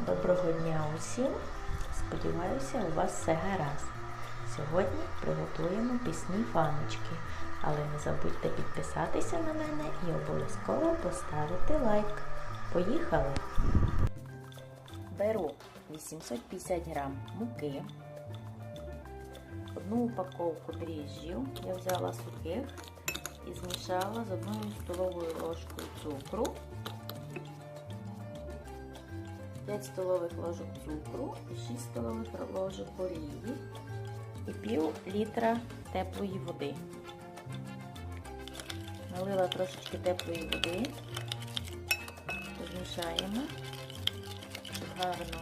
Доброго дня усім! Сподіваюся, у вас все гаразд. Сьогодні приготуємо пісні фаночки, але не забудьте підписатися на мене і обов'язково поставити лайк. Поїхали! Беру 850 грам муки, одну упаковку дріжджів, я взяла сухих і змішала з одною столовою ложкою цукру. 5 столових ложок цукру 6 столових ложок олії і пів літра теплої води. Налила трошечки теплої води, змішаємо, щоб гарно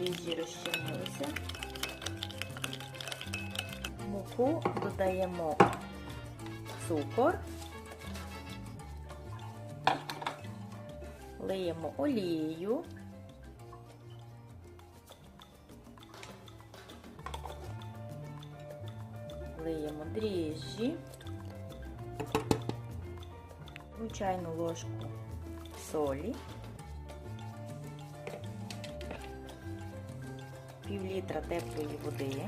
ріжі розчинилися. Муку додаємо цукор, лиємо олію. Лиємо дріжджі, чайну ложку солі, пів літра теплої води.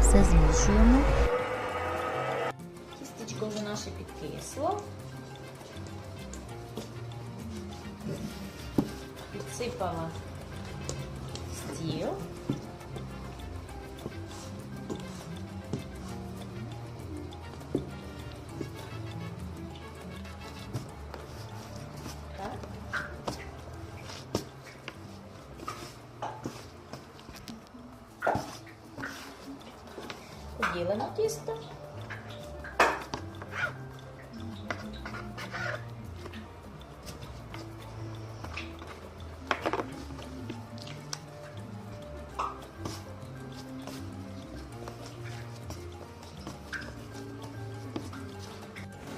Все змішуємо. Тістечко вже наше підкисло. Підсипала стіл. Поділимо тісто.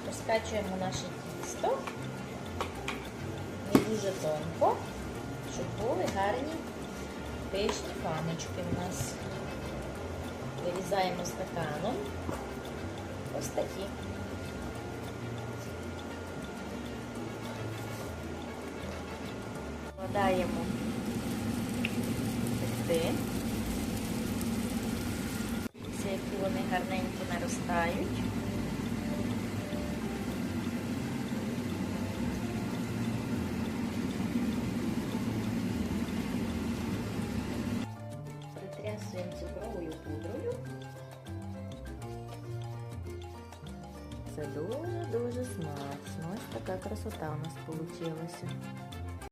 Розкачуємо наше тісто не дуже тонко, щоб були гарні пишні паночки у нас. Вирізаємо стаканом. Ось такі. Вкладаємо пекти. Ці, які вони гарненько наростають. Притрясуємо Це дуже-дуже смачно. Ось така красота у нас вийшла.